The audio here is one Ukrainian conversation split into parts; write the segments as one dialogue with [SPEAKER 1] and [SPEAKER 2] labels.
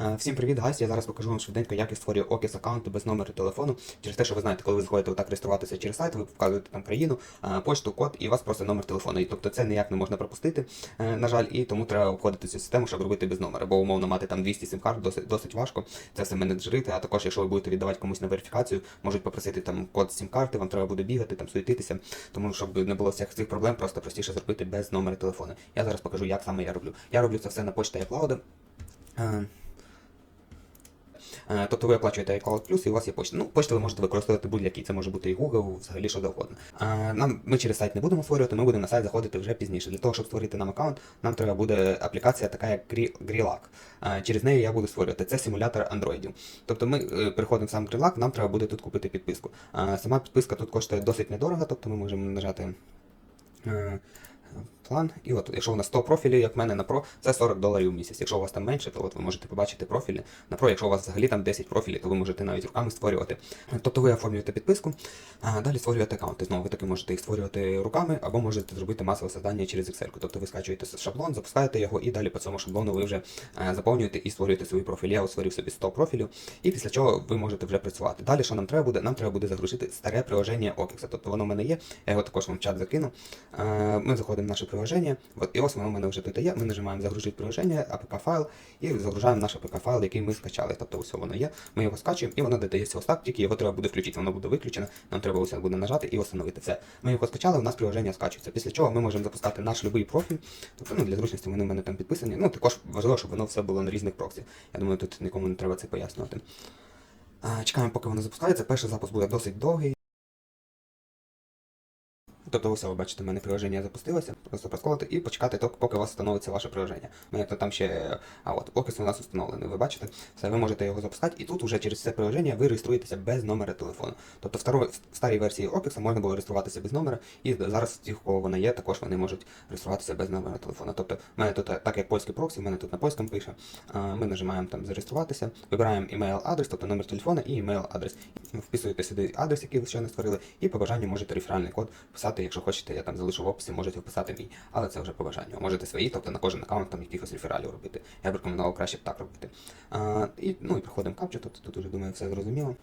[SPEAKER 1] Е, Всім привіт, гайс. Я зараз покажу вам швиденько, як я створюю окіс аккаунту без номеру телефону. Через те, що ви знаєте, коли ви заходите отак реєструватися через сайт, ви вказуєте там країну, е, почту, код і у вас просто номер телефону. І тобто це ніяк не можна пропустити, е, на жаль, і тому треба обходити цю систему, щоб робити без номера. Бо умовно мати там 200 сим-карт досить, досить важко це все менеджерити. А також, якщо ви будете віддавати комусь на верифікацію, можуть попросити там код сим-карти, вам треба буде бігати, там суетитися. Тому щоб не було всіх цих проблем, просто простіше зробити без номера телефону. Я зараз покажу, як саме я роблю. Я роблю це все на почті iCloud. Е, Тобто ви оплачуєте iCloud Plus і у вас є почта. Ну, почту ви можете використовувати будь-який, це може бути і Google, взагалі що завгодно. Е, Нам ми через сайт не будемо створювати, ми будемо на сайт заходити вже пізніше. Для того, щоб створити нам аккаунт, нам треба буде аплікація така, як Gri- Grillak. Е, Через неї я буду створювати. Це симулятор андроїдів. Тобто ми переходимо сам Grillak, нам треба буде тут купити підписку. Сама підписка тут коштує досить недорого, тобто ми можемо нажати. План, і от, якщо у нас 100 профілів, як в мене на Pro, це 40 доларів в місяць. Якщо у вас там менше, то от ви можете побачити профілі. На Pro, якщо у вас взагалі там 10 профілів, то ви можете навіть руками створювати. Тобто ви оформлюєте підписку, а далі створюєте аккаунти. Знову ви таки можете їх створювати руками, або можете зробити масове завдання через Excel. Тобто ви скачуєте шаблон, запускаєте його, і далі по цьому шаблону ви вже е, заповнюєте і створюєте свої профілі. Я створив собі 100 профілів, і після чого ви можете вже працювати. Далі, що нам треба буде? Нам треба буде загрузити старе приложення Окікса. Тобто воно в мене є, я його також вам в чат закину. Е, Ми заходимо в наше приложення, от, і ось воно в мене вже тут є. Ми нажимаємо загрузити приложення, APK файл, і загружаємо наш APK файл, який ми скачали. Тобто ось воно є. Ми його скачуємо, і воно додається ось так, тільки його треба буде включити. Воно буде виключено. Нам треба ось буде нажати і встановити все. Ми його скачали, у нас приложення скачується. Після чого ми можемо запускати наш любий профіль. Тобто, ну, для зручності вони в мене там підписані. Ну, також важливо, щоб воно все було на різних проксі. Я думаю, тут нікому не треба це пояснювати. Чекаємо, поки воно запускається. Перший запуск буде досить довгий. Тобто, ось ви бачите, в мене приложення запустилося, просто просколити і почекати, поки у вас встановиться ваше приложення. У мене то там ще. А от, Окис у нас встановлений, ви бачите, все, ви можете його запускати, і тут уже через це приложення ви реєструєтеся без номера телефону. Тобто в, старо- в старій версії Окиса можна було реєструватися без номера, і зараз ті, у кого вона є, також вони можуть реєструватися без номера телефону. Тобто, в мене тут, так як польський проксі, в мене тут на польському пише. Ми нажимаємо там зареєструватися, вибираємо email-адрес, тобто номер телефона і email-адрес. Вписуєте сюди адрес, який ви щойно створили, і по бажанню можете реферальний код писати, якщо хочете, я там залишу в описі, можете вписати мій, але це вже по бажанню. Можете свої, тобто на кожен аккаунт там якихось рефералів робити. Я б рекомендував краще б так робити. А, і, ну і проходимо капчу, тобто тут уже думаю, все зрозуміло.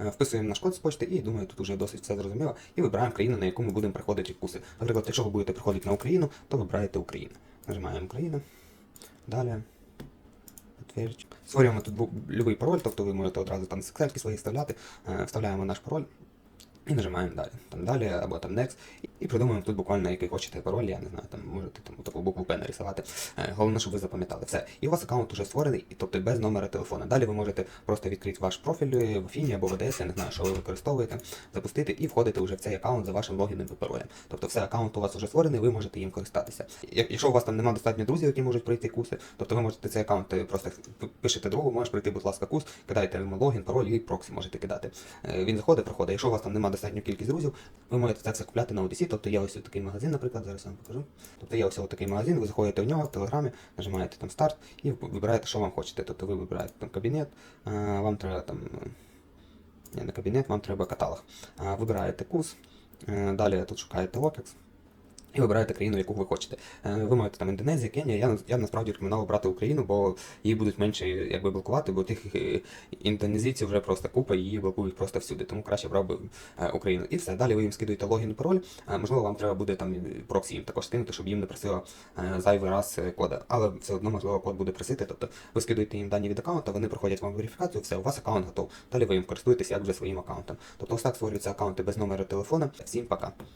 [SPEAKER 1] Е, Вписуємо наш код з почти і думаю, тут уже досить все зрозуміло. І вибираємо країну, на яку ми будемо приходити куси. Наприклад, якщо ви будете приходити на Україну, то вибираєте Україну. Нажимаємо Україна. Далі. Створюємо тут бу- любий пароль, тобто ви можете одразу там з свої вставляти. Е, Вставляємо наш пароль. І нажимаємо далі. Там далі або там next. І, придумуємо тут буквально який хочете пароль, я не знаю, там можете там таку букву П нарисувати. Е, головне, щоб ви запам'ятали все. І у вас аккаунт уже створений, і, тобто без номера телефона. Далі ви можете просто відкрити ваш профіль е, в Афіні або в АДС, я не знаю, що ви використовуєте, запустити і входити вже в цей аккаунт за вашим логіном і паролем. Тобто все аккаунт у вас вже створений, ви можете їм користатися. Якщо у вас там немає достатньо друзів, які можуть пройти курси, тобто ви можете цей аккаунт е, просто пишете другу, можеш прийти, будь ласка, курс, кидаєте йому логін, пароль і проксі можете кидати. Він заходить, проходить. Якщо у вас там немає достатньо кількість друзів, ви можете це все купляти на Одесі. Тобто є ось такий магазин, наприклад, зараз я вам покажу. Тобто є ось такий магазин, ви заходите в нього в телеграмі, нажимаєте там старт і вибираєте, що вам хочете. Тобто ви вибираєте там кабінет, вам треба там. не кабінет, вам треба каталог. Вибираєте курс, е, далі тут шукаєте OKEX. І вибираєте країну, яку ви хочете. Е, Ви маєте там Індонезія, Кенія. Я, я насправді рекомендував брати Україну, бо її будуть менше якби блокувати, бо тих е, індонезійців вже просто купа, її блокують просто всюди. Тому краще брав би е, Україну. І все. Далі ви їм скидуєте логін і пароль. Можливо, вам треба буде там проксі їм також скинути, щоб їм не просило е, зайвий раз кода. Але все одно можливо код буде просити. Тобто ви скидуєте їм дані від аккаунта, вони проходять вам верифікацію, все, у вас аккаунт готов. Далі ви їм користуєтесь як вже своїм аккаунтом. Тобто ось так створюються аккаунти без номера телефона. Всім пока.